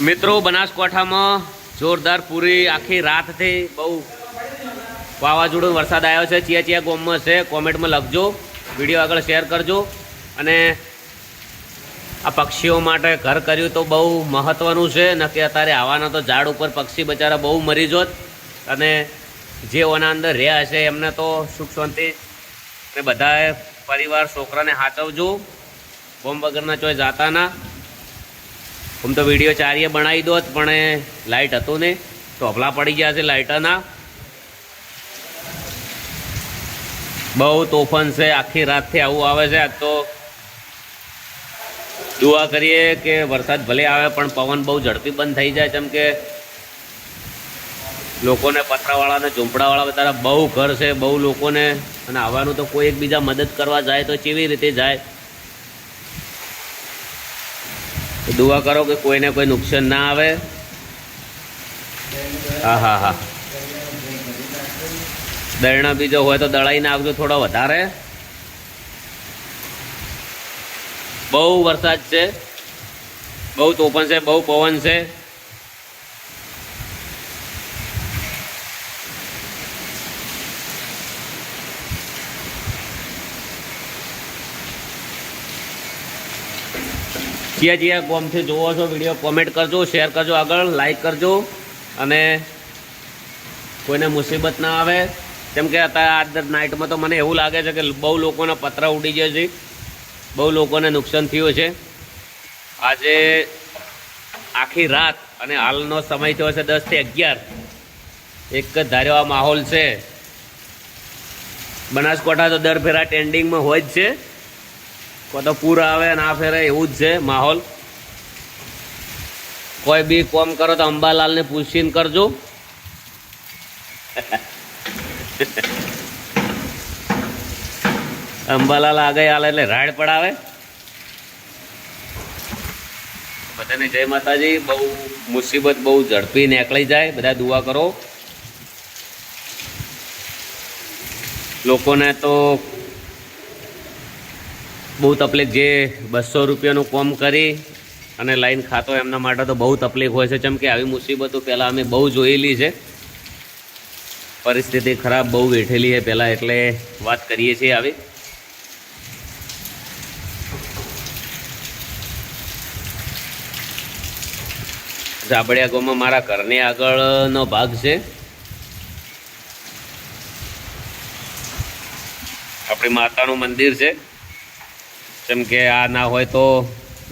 મિત્રો, બનાસકાંઠામાં જોરદાર પૂરી આખી રાતથી બહુ વાવાઝોડું વરસાદ આવ્યો છે. ચિયા ચિયા ગોમમાં છે. કોમેન્ટમાં લખજો. વીડિયો આગળ શેર કરજો. અને આ પક્ષીઓ માટે ઘર કર્યું તો બહુ મહત્ત્વનું છે. નક્કી અત્યારે આવાના તો ઝાડ ઉપર પક્ષી બચારા બહુ મરી જોત. અને જે ઓના અંદર રહ્યા હશે એમને તો સુખ શાંતિ. ને બધાએ પરિવાર, છોકરાને સાચવજો બોમ્બ વગરના ચોય જાતા ના. આમ તો વીડિયો ચારીએ બનાવી દો પણ લાઇટ હતો ને ટોપલા પડી ગયા છે લાઇટના બહુ તોફાન છે, આખી રાતથી આવું આવે છે. આજ તો દુઆ કરીએ કે વરસાદ ભલે આવે, પણ પવન બહુ ઝડપી બંધ થઈ જાય. જેમ કે લોકોને પતરાવાળાને ઝૂંપડાવાળા બધા બહુ ઘર છે, બહુ લોકોને, અને આવવાનું તો કોઈ એકબીજા મદદ કરવા જાય તો કેવી રીતે જાય તો દુઆ કરો કે કોઈને કોઈ નુકસાન ના આવે. હા હા હા. દરણા બીજો હોય તો દળાઈ નાખજો થોડો વધારે. બહુ વરસાદ છે. બહુ તોફાન છે, બહુ પવન છે. જ્યાં જ્યાં ગોમથી જોવો છો, વીડિયો કોમેન્ટ કરજો, શેર કરજો આગળ લાઈક કરજો અને કોઈને મુસીબત ના આવે. કેમ કે અત્યારે આજ નાઇટમાં તો મને એવું લાગે છે કે બહુ લોકોના પતરા ઉડી ગયા છે. બહુ લોકોને નુકસાન થયું છે. આજે આખી રાત અને હાલનો સમય થયો છે દસથી અગિયાર. એક જ ધાર્યો માહોલ છે. બનાસકાંઠા તો દર ફેરા ટ્રેન્ડિંગમાં હોય જ છે. તો પૂર આવે ના ફેરે એવું જ છે માહોલ. કોઈ બી કોમ કરો તો અંબાલાલને પૂછીને કરજો. અંબાલાલ આગળ હાલે એટલે રાડ પડાવે. બધાને જય માતાજી, બહુ મુસીબત, બહુ ઝડપી નીકળી જાય. બધા દુઆ કરો. લોકોને તો બહુ તકલીફ જે બસો રૂપિયાનું કોમ કરી અને લાઈન ખાતો એમના માટે તો બહુ તકલીફ હોય છે. જેમ કે આવી મુસીબતો પહેલાં અમે બહુ જોયેલી છે. પરિસ્થિતિ ખરાબ બહુ વેઠેલી છે પહેલાં એટલે વાત કરીએ છીએ આવી. ઝાબડિયા ગામમાં મારા ઘરની આગળનો ભાગ છે. આપણી માતાનું મંદિર છે. જેમ કે આ ના હોય તો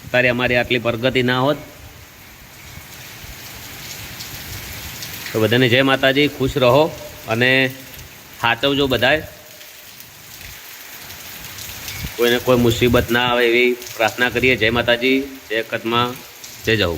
અત્યારે અમારી આટલી પ્રગતિ ના હોત. તો બધાને જય માતાજી, ખુશ રહો અને સાચવજો બધાએ કોઈને કોઈ મુસીબત ના આવે એવી પ્રાર્થના કરીએ. જય માતાજી, જય કદમાં, જય જવું.